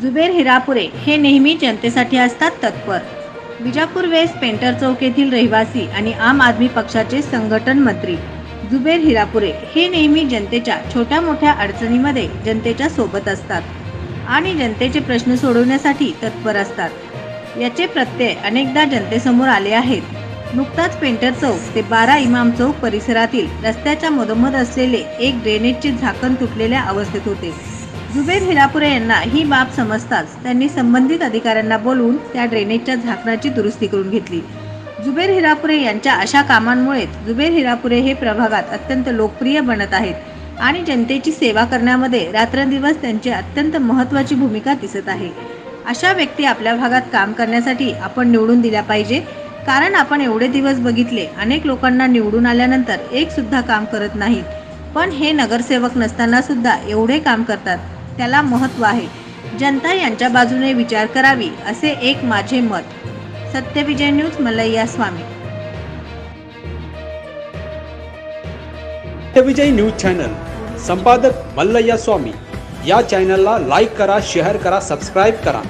जुबेर हिरापुरे हे नेहमी जनतेसाठी असतात तत्पर. विजापूर वेस्ट पेंटर चौक येथील रहिवासी आणि आम आदमी पक्षाचे संघटन मंत्री जुबेर हिरापुरे हे नेहमी जनतेच्या छोट्या मोठ्या अडचणीमध्ये जनतेच्या सोबत असतात आणि जनतेचे प्रश्न सोडवण्यासाठी तत्पर असतात. याचे प्रत्यय अनेकदा जनतेसमोर आले आहेत. नुकताच पेंटर चौक ते बारा इमाम चौक परिसरातील रस्त्याच्या मधोमध असलेले एक ड्रेनेजचे झाकण तुटलेल्या अवस्थेत होते. जुबेर हिरापुरे यांना ही बाब समजताच त्यांनी संबंधित अधिकाऱ्यांना बोलवून त्या ड्रेनेजच्या झाकणाची दुरुस्ती करून घेतली. जुबेर हिरापुरे यांच्या अशा कामांमुळेच जुबेर हिरापुरे हे प्रभागात अत्यंत लोकप्रिय बनत आहेत आणि जनतेची सेवा करण्यामध्ये रात्रंदिवस त्यांची अत्यंत महत्त्वाची भूमिका दिसत आहे. अशा व्यक्ती आपल्या भागात काम करण्यासाठी आपण निवडून दिल्या पाहिजे कारण आपण एवढे दिवस बघितले अनेक लोकांना निवडून आल्यानंतर एक सुद्धा काम करत नाहीत. पण हे नगरसेवक नसताना सुद्धा एवढे काम करतात. त्याला महत्त्व आहे. जनता यांच्या बाजूने विचार करावी असे एक माझे मत. Satyavijay news Mallayya Swami. Satyavijay news channel. संपादक मल्लय्या स्वामी. या चॅनलला लाईक करा शेअर करा सबस्क्राईब करा.